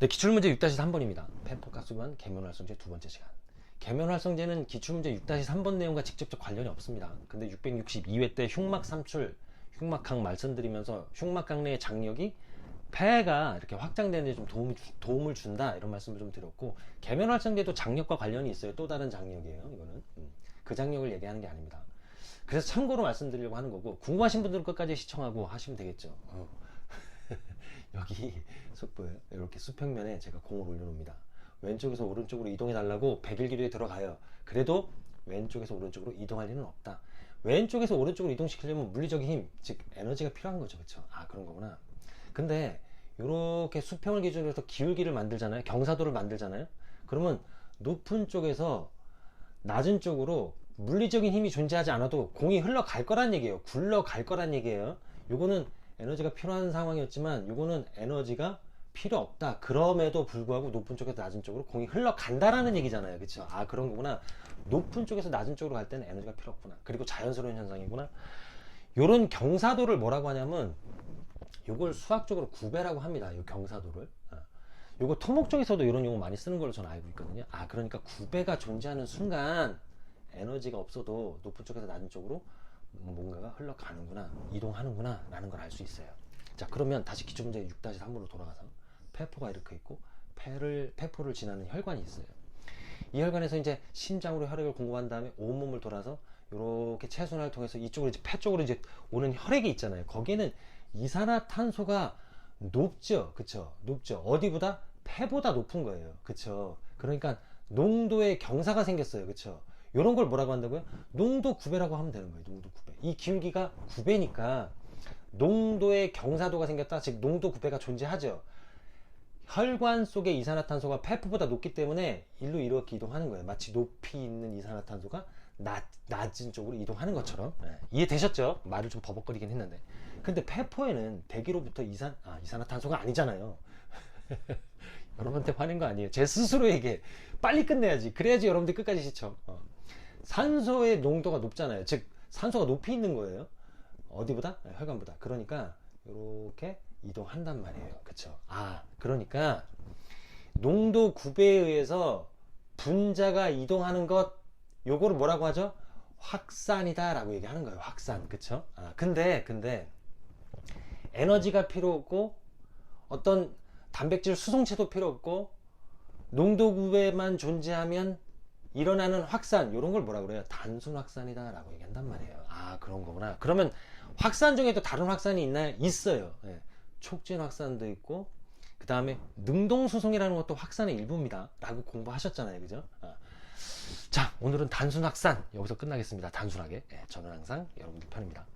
네, 기출문제 6-3번입니다. 펜포가스관 계면활성제 두 번째 시간. 계면활성제는 기출문제 6-3번 내용과 직접적 관련이 없습니다. 근데 662회 때 흉막 삼출, 흉막항 말씀드리면서 흉막항 내의 장력이 폐가 이렇게 확장되는 데 좀 도움을, 주- 도움을 준다 이런 말씀을 좀 드렸고 계면활성제도 장력과 관련이 있어요. 또 다른 장력이에요. 이거는 음, 그 장력을 얘기하는 게 아닙니다. 그래서 참고로 말씀드리려고 하는 거고 궁금하신 분들은 끝까지 시청하고 하시면 되겠죠. 어. 여기 속보에 이렇게 수평면에 제가 공을 올려놓습니다. 왼쪽에서 오른쪽으로 이동해 달라고 101기로에 들어가요. 그래도 왼쪽에서 오른쪽으로 이동할 일은 없다. 왼쪽에서 오른쪽으로 이동시키려면 물리적인 힘, 즉 에너지가 필요한 거죠. 그렇죠? 아 그런 거구나. 근데 이렇게 수평을 기준으로 해서 기울기를 만들잖아요. 경사도를 만들잖아요. 그러면 높은 쪽에서 낮은 쪽으로 물리적인 힘이 존재하지 않아도 공이 흘러갈 거란 얘기예요. 굴러갈 거란 얘기예요. 요거는 에너지가 필요한 상황이었지만 요거는 에너지가 필요 없다. 그럼에도 불구하고 높은 쪽에서 낮은 쪽으로 공이 흘러간다라는 얘기잖아요. 그쵸? 아, 그런 거구나. 높은 쪽에서 낮은 쪽으로 갈 때는 에너지가 필요 없구나. 그리고 자연스러운 현상이구나. 요런 경사도를 뭐라고 하냐면 요걸 수학적으로 구배라고 합니다. 요 경사도를. 아. 요거 토목 쪽에서도 이런 용어 많이 쓰는 걸로 저는 알고 있거든요. 아, 그러니까 구배가 존재하는 순간 에너지가 없어도 높은 쪽에서 낮은 쪽으로 뭔가가 흘러가는구나, 이동하는구나, 라는 걸 알 수 있어요. 자, 그러면 다시 기초문제 6-3으로 돌아가서 폐포가 이렇게 있고, 폐를, 폐포를 지나는 혈관이 있어요. 이 혈관에서 이제 심장으로 혈액을 공급한 다음에 온몸을 돌아서 이렇게 체순환을 통해서 이쪽으로 이제 폐 쪽으로 이제 오는 혈액이 있잖아요. 거기에는 이산화탄소가 높죠. 그쵸? 높죠. 어디보다? 폐보다 높은 거예요. 그쵸? 그러니까 농도의 경사가 생겼어요. 그쵸? 요런 걸 뭐라고 한다고요? 농도 구배라고 하면 되는 거예요. 농도 구배. 이 기울기가 구배니까 농도의 경사도가 생겼다. 즉 농도 구배가 존재하죠. 혈관 속의 이산화탄소가 폐포보다 높기 때문에 일로 이렇게 이동하는 거예요. 마치 높이 있는 이산화탄소가 낮, 낮은 쪽으로 이동하는 것처럼. 예, 이해되셨죠? 말을 좀 버벅거리긴 했는데. 근데 폐포에는 대기로부터 이산, 아, 이산화탄소가 아니잖아요. 여러분한테 화낸 거 아니에요. 제 스스로에게 빨리 끝내야지. 그래야지 여러분들 끝까지 시청. 어. 산소의 농도가 높잖아요. 즉, 산소가 높이 있는 거예요. 어디보다? 네, 혈관보다. 그러니까, 이렇게 이동한단 말이에요. 그쵸? 아, 그러니까, 농도 구배에 의해서 분자가 이동하는 것, 요거를 뭐라고 하죠? 확산이다 라고 얘기하는 거예요. 확산. 그쵸? 아, 근데, 근데, 에너지가 필요 없고, 어떤 단백질 수송체도 필요 없고, 농도 구배만 존재하면 일어나는 확산, 요런 걸 뭐라 그래요? 단순 확산이다 라고 얘기한단 말이에요. 아, 그런 거구나. 그러면 확산 중에도 다른 확산이 있나요? 있어요. 예. 촉진 확산도 있고, 그 다음에 능동수송이라는 것도 확산의 일부입니다. 라고 공부하셨잖아요. 그죠? 아. 자, 오늘은 단순 확산. 여기서 끝나겠습니다. 단순하게. 예, 저는 항상 여러분들 편입니다.